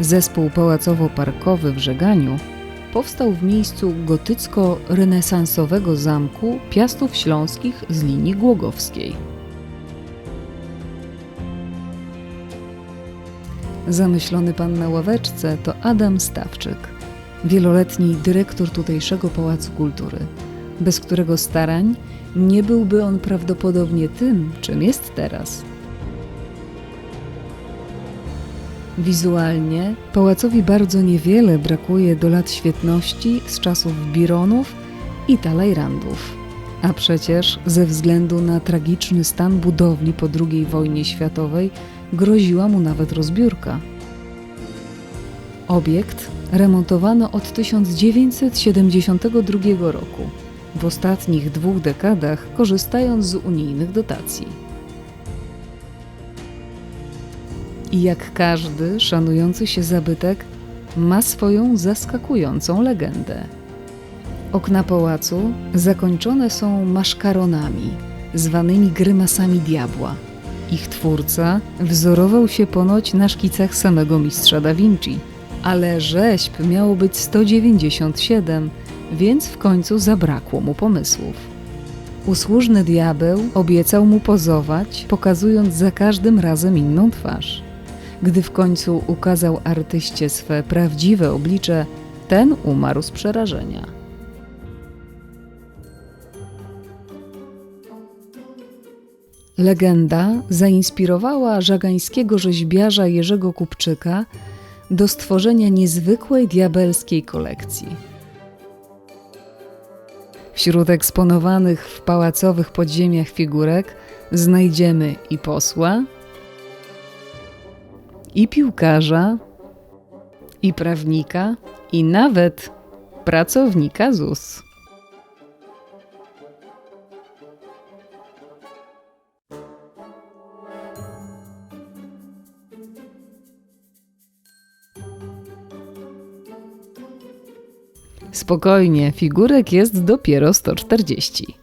Zespół pałacowo-parkowy w Żeganiu powstał w miejscu gotycko-renesansowego zamku Piastów Śląskich z linii Głogowskiej. Zamyślony pan na ławeczce to Adam Stawczyk, wieloletni dyrektor tutejszego Pałacu Kultury, bez którego starań nie byłby on prawdopodobnie tym, czym jest teraz. Wizualnie pałacowi bardzo niewiele brakuje do lat świetności z czasów Bironów i Talajrandów. A przecież ze względu na tragiczny stan budowli po II wojnie światowej groziła mu nawet rozbiórka. Obiekt remontowano od 1972 roku, w ostatnich dwóch dekadach korzystając z unijnych dotacji. I jak każdy szanujący się zabytek, ma swoją zaskakującą legendę. Okna pałacu zakończone są maszkaronami, zwanymi grymasami diabła. Ich twórca wzorował się ponoć na szkicach samego mistrza da Vinci, ale rzeźb miało być 197, więc w końcu zabrakło mu pomysłów. Usłużny diabeł obiecał mu pozować, pokazując za każdym razem inną twarz. Gdy w końcu ukazał artyście swe prawdziwe oblicze, ten umarł z przerażenia. Legenda zainspirowała żagańskiego rzeźbiarza Jerzego Kupczyka do stworzenia niezwykłej diabelskiej kolekcji. Wśród eksponowanych w pałacowych podziemiach figurek znajdziemy i posła, i piłkarza, i prawnika, i nawet pracownika ZUS. Spokojnie, figurek jest dopiero 140.